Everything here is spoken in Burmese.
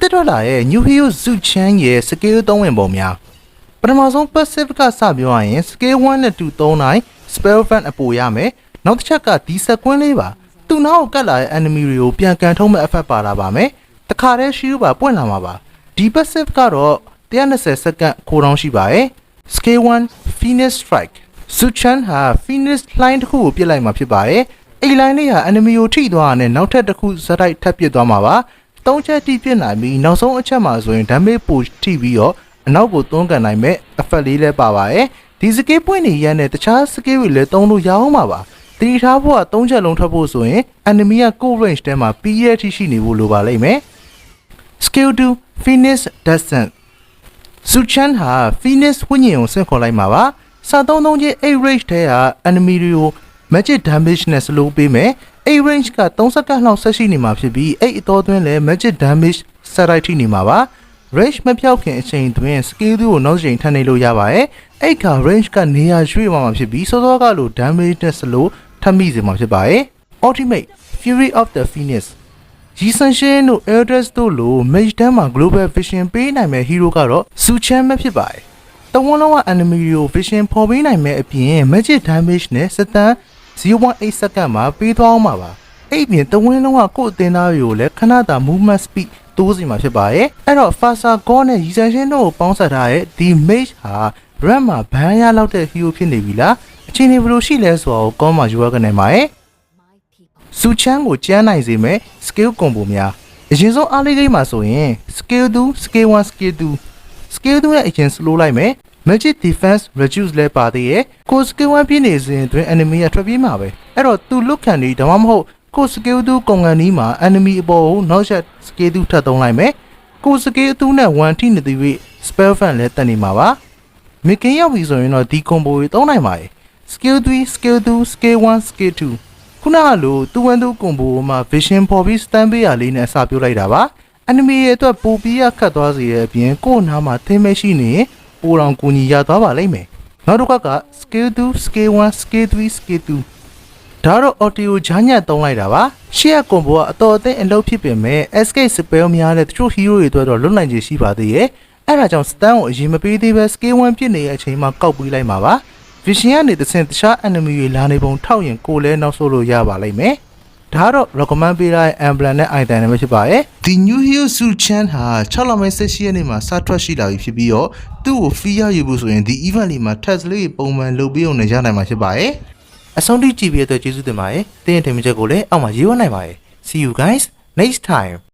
သက်ထွက်လာရဲ့ New Hero Zuchan ရဲ့ scale 3ဝင်ပုံများပထမဆုံး passive ကစပြောရရင် scale 1နဲ့2 3နိုင် spell fan အပိုရမယ်နောက်တစ်ချက်ကဒီစကွင်းလေးပါသူနောက်ကိုကတ်လာတဲ့ enemy တွေကိုပြန်ကန်ထုံးမဲ့ effect ပါလာပါမယ်တခါတည်း shield ပါပွင့်လာမှာပါဒီ passive ကတော့120စက္ကန့်ခိုးတောင်းရှိပါရဲ့ scale 1 Phoenix Strike Zuchan ဟာ Phoenix line တစ်ခုကိုပြစ်လိုက်မှာဖြစ်ပါတယ်အဲ့ line လေးဟာ enemy ကိုထိသွားတာနဲ့နောက်ထပ်တစ်ခုဇက်တိုက်ထပ်ပစ်သွားမှာပါ သုံးချက်တိပြစ်နိုင်ပြီးနောက်ဆုံးအချက်မှာဆိုရင် damage ပိုထိပြီးတော့အနောက်ကိုသွန်းကန်နိုင်မဲ့ effect လေးလည်းပါပါတယ်ဒီ skill point တွေရန်တဲ့တခြား skill တွေလည်းသုံးလို့ရအောင်ပါပါတီထားဖို့ကသုံးချက်လုံးထွက်ဖို့ဆိုရင် enemy က core range ထဲမှာ PE ထိရှိနေဖို့လိုပါလိမ့်မယ် skill 2 Phoenix Descent Suchan ဟာ Phoenix ဝိညာဉ်ကိုဆင့်ခေါ်လိုက်မှာပါစာသုံးသုံးချင်း8 range ထဲက enemy တွေကို magic damage နဲ့ slow ပေးမယ်8 range က3စက္ကန့်လောက်ဆက်ရှိနေမှာဖြစ်ပြီးအဲ့အတော်သွင်းလည်း magic damage ဆက်လိုက်ထိနေမှာပါ range မပြောက်ခင်အချိန်တွင် skill 2ကိုနောက်ချိန်ထပ်နေလို့ရပါတယ်အဲ့က range ကနေရာရွှေ့မှာမှာဖြစ်ပြီးစောစောကလို damage နဲ့ slow ထပ်မိစေမှာဖြစ်ပါတယ် ultimate fury of the phoenix ရီဆန်ရှင်တို့ Elders တို့လို Mage တန်းမှာ Global Vision ပေးနိုင်မဲ့ hero ကတော့ Suchan ပဲဖြစ်ပါတယ်။တဝန်းလုံးက enemy ကို Vision ဖော်ပေးနိုင်မဲ့အပြင် Magic Damage နဲ့စတန် 0.8စက္ကန့်မှာပေးသွားအောင်ပါပါ။အဲ့အပြင်တဝန်းလုံးကကိုယ့်အသင်းသားတွေကိုလည်းခဏတာ movement speed တိုးစီမှာဖြစ်ပါရဲ့။အဲ့တော့ Fasa Go နဲ့ရီဆန်ရှင်တို့ကိုပေါင်းစပ်ထားတဲ့ဒီ Mage ဟာ brand မှာဘန်းရလောက်တဲ့ hero ဖြစ်နေပြီလား။အချိန်ကြီးဘယ်လိုရှိလဲဆိုတာကို comment မှာယူရကနေပါရဲ့။စူချမ်းကိုကျန်းနိုင်စေမဲ့ skill combo များအရင်ဆုံးအားလေးဂိမ်းမှာဆိုရင် skill 2 skill 1 skill 2 skill 2နဲ့အရင် slow လိုက်မယ် magic defense reduce လဲပါသေးရဲ့ကို skill 1ပြည့်နေစဉ်အတွင်း enemy ကထွက်ပြေးမှာပဲအဲ့တော့သူလွတ်ခံနေဒါမှမဟုတ်ကို skill 2ကုန်ကန်နီးမှာ enemy အပေါ်ကိုနောက်ဆက် skill 2ထပ်သုံးလိုက်မယ်ကို skill 2နဲ့1ထိနေသည်၍ spell fan လဲတက်နေမှာပါမကင်းရောက်ပြီဆိုရင်တော့ဒီ combo ကိုသုံးနိုင်ပါတယ် skill 3 skill 2 skill 1 skill 2ခုနကလိုတူဝန်တူကွန်ဘိုမှာ vision ပေါ်ပြီး stand ပေးရလေးနဲ့အစာပြုတ်လိုက်တာပါ enemy ရဲ့အတွက်ပိုပြီးရခတ်သွားစေရဲ့အပြင်ကိုယ့်နားမှာထိမရှိနေရင် ပိုတောင်ကူညီရသွားပါလိမ့်မယ်နောက်တစ်ခါက skill 2 skill 1 skill 3 skill 2ဒါတော့ audio ဂျာညက်တုံးလိုက်တာပါရှေ့ကကွန်ဘိုကအတော်အသင့်အလုပ်ဖြစ်ပင်မဲ့ escape spell များတဲ့တချို့ hero တွေအတွက်တော့လွတ်နိုင်ခြေရှိပါသေးရဲ့အဲ့ဒါကြောင့် stand ကိုအရင်မပေးသေးပဲ skill 1ပြည့်နေတဲ့အချိန်မှာကောက်ပေးလိုက်မှာပါ vision ကနေတစ်ဆင့်တခြား enemy တွေလာနေပုံထောက်ရင်ကိုယ်လည်းနောက်ဆုတ်လို့ရပါလိမ့်မယ် ဒါကတော့ recommend ပေးထားတဲ့ emblem နဲ့ item တွေပဲဖြစ်ပါတယ်ဒီ new hero suit chan ဟာ6လပိုင်း18ရက်နေ့မှာစထွက်ရှိလာပြီဖြစ်ပြီးတော့သူ့ကို fee ရယူဖို့ဆိုရင်ဒီ event လေးမှာ test လေးပုံမှန်လုပ်ပြီးအောင်လည်းရနိုင်မှာဖြစ်ပါတယ်အဆုံးထိကြည့်ပြီးတဲ့အတွက်ကျေးဇူးတင်ပါတယ်တင်းရင်ထင်မြင်ချက်ကိုလည်းအောက်မှာရေးဝနိုင်ပါတယ် see you guys next time